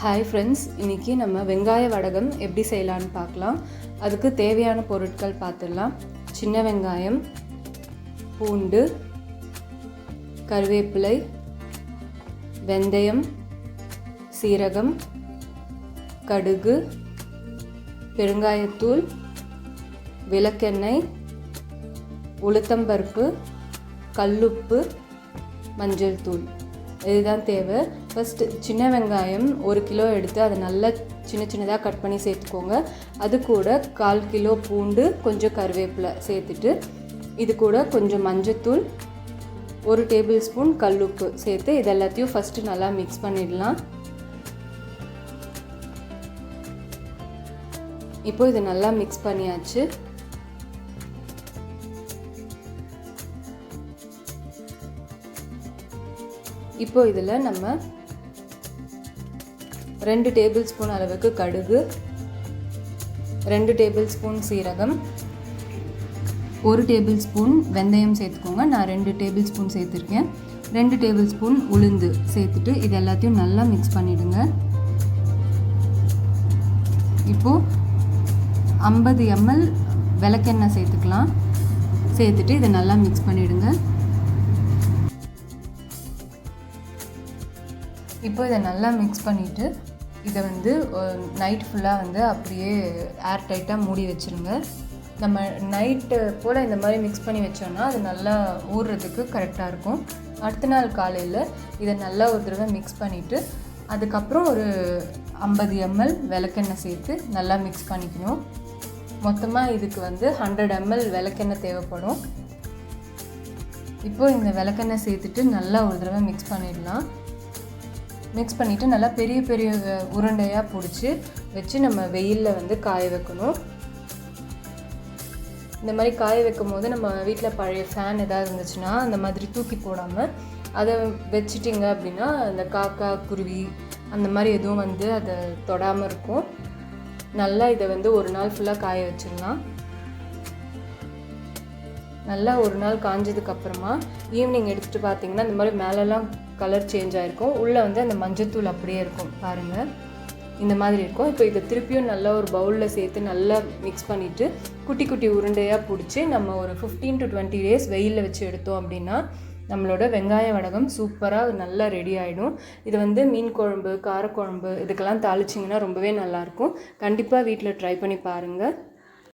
Hi friends இன்றைக்கி நம்ம வெங்காய வடகம் எப்படி செய்யலான்னு பார்க்கலாம். அதுக்கு தேவையான பொருட்கள் பார்த்துடலாம். சின்ன வெங்காயம் பூண்டு கருவேப்பிலை வெந்தயம் சீரகம் கடுகு பெருங்காயத்தூள் விளக்கெண்ணெய் உளுத்தம்பருப்பு கல்லுப்பு மஞ்சள் தூள் இதுதான் தேவை. ஃபஸ்ட்டு சின்ன வெங்காயம் ஒரு கிலோ எடுத்து அதை நல்லா சின்ன சின்னதாக கட் பண்ணி சேர்த்துக்கோங்க. அது கூட கால் கிலோ பூண்டு கொஞ்சம் கருவேப்பிலை சேர்த்துட்டு இது கூட கொஞ்சம் மஞ்சத்தூள் ஒரு டேபிள் ஸ்பூன் கல்லுப்பு சேர்த்து இது எல்லாத்தையும் ஃபஸ்ட்டு நல்லா மிக்ஸ் பண்ணிடலாம். இப்போ இது நல்லா மிக்ஸ் பண்ணியாச்சு. இப்போ இதில் நம்ம ரெண்டு டேபிள் ஸ்பூன் அளவுக்கு கடுகு ரெண்டு டேபிள் ஸ்பூன் சீரகம் ஒரு டேபிள் ஸ்பூன் வெந்தயம் சேர்த்துக்கோங்க. நான் ரெண்டு டேபிள் ஸ்பூன் சேர்த்துருக்கேன். ரெண்டு டேபிள் ஸ்பூன் உளுந்து சேர்த்துட்டு இது எல்லாத்தையும் நல்லா மிக்ஸ் பண்ணிவிடுங்க இப்போது ஐம்பது எம்எல் விளக்கெண்ணெய் சேர்த்துக்கலாம். சேர்த்துட்டு இதை நல்லா மிக்ஸ் பண்ணிவிடுங்க இப்போ இதை நல்லா மிக்ஸ் பண்ணிவிட்டு இதை வந்து நைட் ஃபுல்லாக வந்து அப்படியே ஏர் டைட்டாக மூடி வச்சுருங்க. நம்ம நைட்டு போல் இந்த மாதிரி மிக்ஸ் பண்ணி வச்சோன்னா அது நல்லா ஊறுறதுக்கு கரெக்டாக இருக்கும். அடுத்த நாள் காலையில் இதை நல்லா ஒரு தடவை மிக்ஸ் பண்ணிவிட்டு அதுக்கப்புறம் ஒரு ஐம்பது எம்எல் விளக்கெண்ணெய் சேர்த்து நல்லா மிக்ஸ் பண்ணிக்கணும். மொத்தமாக இதுக்கு வந்து ஹண்ட்ரட் எம்எல் விளக்கெண்ணெய் தேவைப்படும். இப்போது இந்த விளக்கெண்ணெய் சேர்த்துட்டு நல்லா ஒரு தடவை மிக்ஸ் பண்ணிடலாம். மிக்ஸ் பண்ணிவிட்டு நல்லா பெரிய பெரிய உருண்டையாக பிடிச்சி வச்சு நம்ம வெயிலில் வந்து காய வைக்கணும். இந்த மாதிரி காய வைக்கும் போது நம்ம வீட்டில் பழைய ஃபேன் எதாவது இருந்துச்சுன்னா அந்த மாதிரி தூக்கி போடாமல் அதை வச்சிட்டிங்க அப்படின்னா அந்த காக்கா குருவி அந்த மாதிரி எதுவும் வந்து அதை தொடாமல் இருக்கும். நல்லா இதை வந்து ஒரு நாள் ஃபுல்லாக காய வச்சிடலாம். நல்லா ஒரு நாள் காஞ்சதுக்கப்புறமா ஈவினிங் எடுத்துகிட்டு பார்த்தீங்கன்னா இந்த மாதிரி மேலெல்லாம் கலர் சேஞ்ச் ஆகிருக்கும் உள்ளே வந்து அந்த மஞ்சத்தூள் அப்படியே இருக்கும் பாருங்கள் இந்த மாதிரி இருக்கும். இப்போ இதை திருப்பியும் நல்லா ஒரு பவுலில் சேர்த்து நல்லா மிக்ஸ் பண்ணிவிட்டு குட்டி குட்டி உருண்டையாக பிடிச்சி நம்ம ஒரு ஃபிஃப்டீன் டு டுவெண்ட்டி டேஸ் வெயிலில் வச்சு எடுத்தோம் அப்படின்னா நம்மளோட வெங்காய வடகம் சூப்பராக நல்லா ரெடி ஆகிடும் இது வந்து மீன் குழம்பு காரக்குழம்பு இதுக்கெல்லாம் தாளிச்சிங்கன்னா ரொம்பவே நல்லாயிருக்கும் கண்டிப்பாக வீட்டில் ட்ரை பண்ணி பாருங்கள்